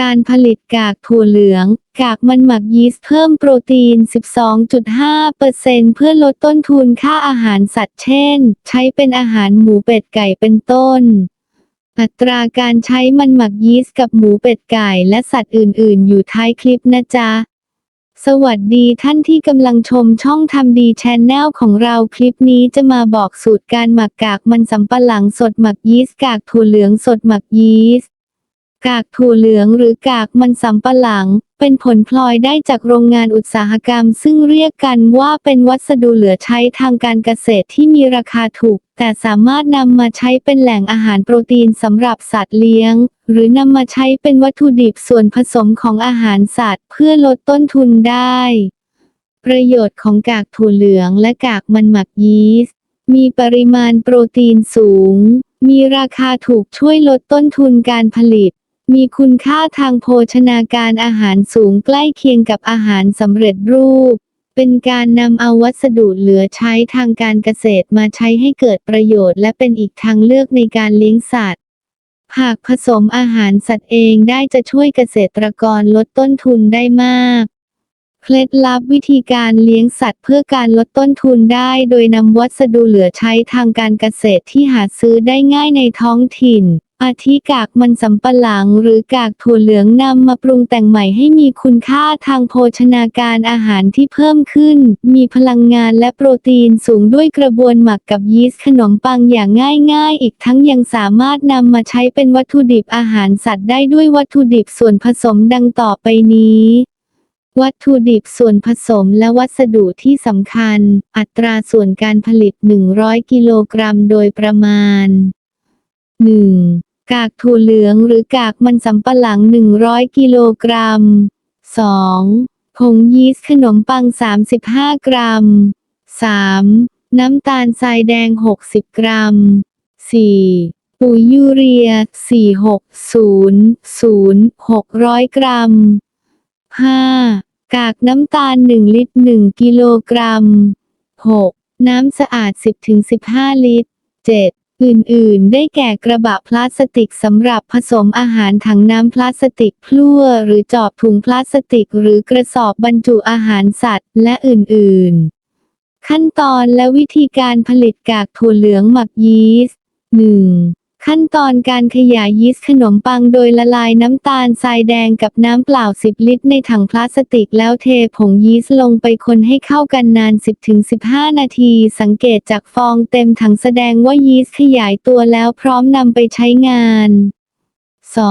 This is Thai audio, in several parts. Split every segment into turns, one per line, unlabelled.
การผลิตกากถั่วเหลือง กากมันหมักยีสต์เพิ่มโปรตีน 12.5%เพื่อลดต้นทุนค่าอาหารสัตว์เช่น ใช้เป็นอาหารหมูเป็ดไก่เป็นต้น อัตราการใช้มันหมักยีสต์กับหมูเป็ดไก่และสัตว์อื่น ๆ อยู่ท้ายคลิปนะจ๊ะ สวัสดีท่านที่กำลังชมช่องทำดีแชนแนลของเราคลิปนี้จะมาบอกสูตรการหมักกากมันสำปะหลังสดหมักยีสต์กากถั่วเหลืองสดหมักยีสต์ กากถั่วเหลืองหรือกากมันสำปะหลัง เป็นผลพลอยได้จากโรงงานอุตสาหกรรม ซึ่งเรียกกันว่าเป็นวัสดุเหลือใช้ทางการเกษตรที่มีราคาถูก แต่สามารถนำมาใช้เป็นแหล่งอาหารโปรตีนสำหรับสัตว์เลี้ยง หรือนำมาใช้เป็นวัตถุดิบส่วนผสมของอาหารสัตว์ เพื่อลดต้นทุนได้ ประโยชน์ของกากถั่วเหลืองและกากมันหมักยีสต์มีปริมาณโปรตีนสูง มีราคาถูกช่วยลดต้นทุนการผลิต มีคุณค่าทางโภชนาการอาหารสูงใกล้เคียงกับอาหารสำเร็จรูป เป็นการนำเอาวัสดุเหลือใช้ทางการเกษตรมาใช้ให้เกิดประโยชน์ และเป็นอีกทางเลือกในการเลี้ยงสัตว์ หากผสมอาหารสัตว์เองได้จะช่วยเกษตรกรลดต้นทุนได้มาก เคล็ดลับวิธีการเลี้ยงสัตว์เพื่อการลดต้นทุนได้ โดยนำวัสดุเหลือใช้ทางการเกษตรที่หาซื้อได้ง่ายในท้องถิ่น อาทิกากมันสำปะหลังหรือกากถั่วเหลืองนำมาปรุงแต่งใหม่ให้มีคุณค่าทางโภชนาการอาหารที่เพิ่มขึ้น มีพลังงานและโปรตีนสูงด้วยกระบวนหมักกับยีสต์ขนมปังอย่างง่ายๆ อีกทั้งยังสามารถนำมาใช้เป็นวัตถุดิบอาหารสัตว์ได้ด้วยวัตถุดิบส่วนผสมดังต่อไปนี้วัตถุดิบส่วนผสมและวัสดุที่สำคัญ อัตราส่วนการผลิต 100 กิโลกรัมโดยประมาณ 1. กากถั่วเหลืองหรือกากมันสำปะหลัง 100 กิโลกรัม 2. ผงยีสต์ขนมปัง 35 กรัม 3. น้ำตาลทรายแดง 60 กรัม 4. ปุ๋ยยูเรีย 460 600 กรัม 5. กากน้ำตาล 1 ลิตร 1 กิโลกรัม 6. น้ำสะอาด 10-15 ลิตร 7. อื่นๆ ได้แก่กระบะพลาสติกสำหรับผสมอาหารถังน้ำพลาสติกพลั่วหรือจอบถุงพลาสติกหรือกระสอบบรรจุอาหารสัตว์ และอื่นๆ ขั้นตอนและวิธีการผลิตกากถั่วเหลืองหมักยีสต์ 1. ขั้นตอนการขยายยีสต์ขนมปังโดยละลายน้ำตาลทรายแดงกับน้ำเปล่า 10 ลิตรในถังพลาสติกแล้วเทผงยีสต์ลงไปคนให้เข้ากันนาน 10-15 นาที สังเกตจากฟองเต็มถังแสดงว่ายีสต์ขยายตัวแล้วพร้อมนำไปใช้งาน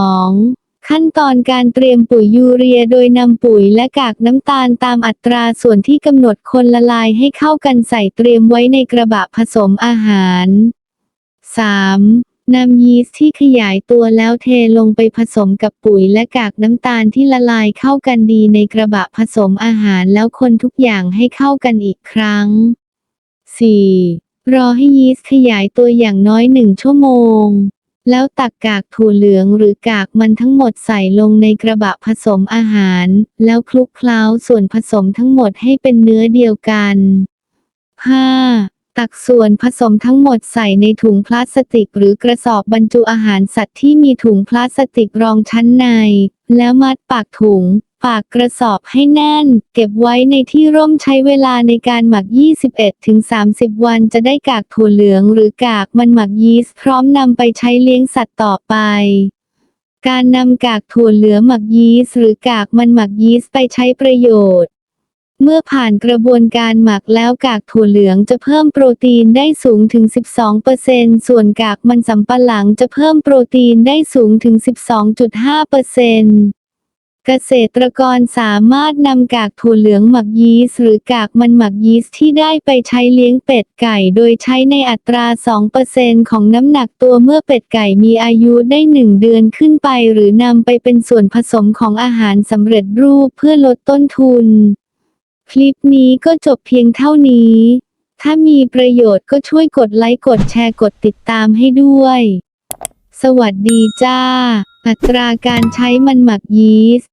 2. ขั้นตอนการเตรียมปุ๋ยยูเรียโดยนำปุ๋ยและกากน้ำตาลตามอัตราส่วนที่กำหนดคนละลายให้เข้ากันใส่เตรียมไว้ในกระบะผสมอาหาร 3. นำยีสต์ที่ขยายตัวแล้วเทลงไปผสมกับปุ๋ยและกากน้ำตาลที่ละลายเข้ากันดีในกระบะผสมอาหารแล้วคนทุกอย่างให้เข้ากันอีกครั้ง 4. รอให้ยีสต์ขยายตัวอย่างน้อยหนึ่งชั่วโมง แล้วตักกากถั่วเหลืองหรือกากมันทั้งหมดใส่ลงในกระบะผสมอาหาร แล้วคลุกเคล้าส่วนผสมทั้งหมดให้เป็นเนื้อเดียวกัน 5. ตักส่วนผสมทั้งหมดใส่ในถุงพลาสติก หรือกระสอบบรรจุอาหารสัตว์ที่มีถุงพลาสติกรองชั้นใน แล้วมัดปากถุง ปากกระสอบให้แน่น เก็บไว้ในที่ร่มใช้เวลาในการหมัก 21-30 วันจะได้กากถั่วเหลืองหรือกากมันหมักยีสต์พร้อมนำไปใช้เลี้ยงสัตว์ต่อไปการนำกากถั่วเหลืองหมักยีสต์หรือกากมันหมักยีสต์ไปใช้ประโยชน์ เมื่อผ่านกระบวนการหมักแล้วกากถั่วเหลืองจะเพิ่มโปรตีนได้สูงถึง 12%ส่วนกากมันสำปะหลังจะเพิ่มโปรตีนได้สูงถึง 12.5%เกษตรกรสามารถนำกากถั่วเหลืองหมักยีสต์หรือกากมันหมักยีสต์ที่ได้ไปใช้เลี้ยงเป็ดไก่ โดยใช้ในอัตรา 2%ของน้ำหนักตัวเมื่อเป็ดไก่มีอายุได้ 1 เดือนขึ้นไป หรือนำไปเป็นส่วนผสมของอาหารสำเร็จรูปเพื่อลดต้นทุน คลิปนี้ก็จบเพียงเท่านี้ ถ้ามีประโยชน์ก็ช่วยกดไลค์กดแชร์กดติดตามให้ด้วย สวัสดีจ้า อัตราการใช้มันหมักยีสต์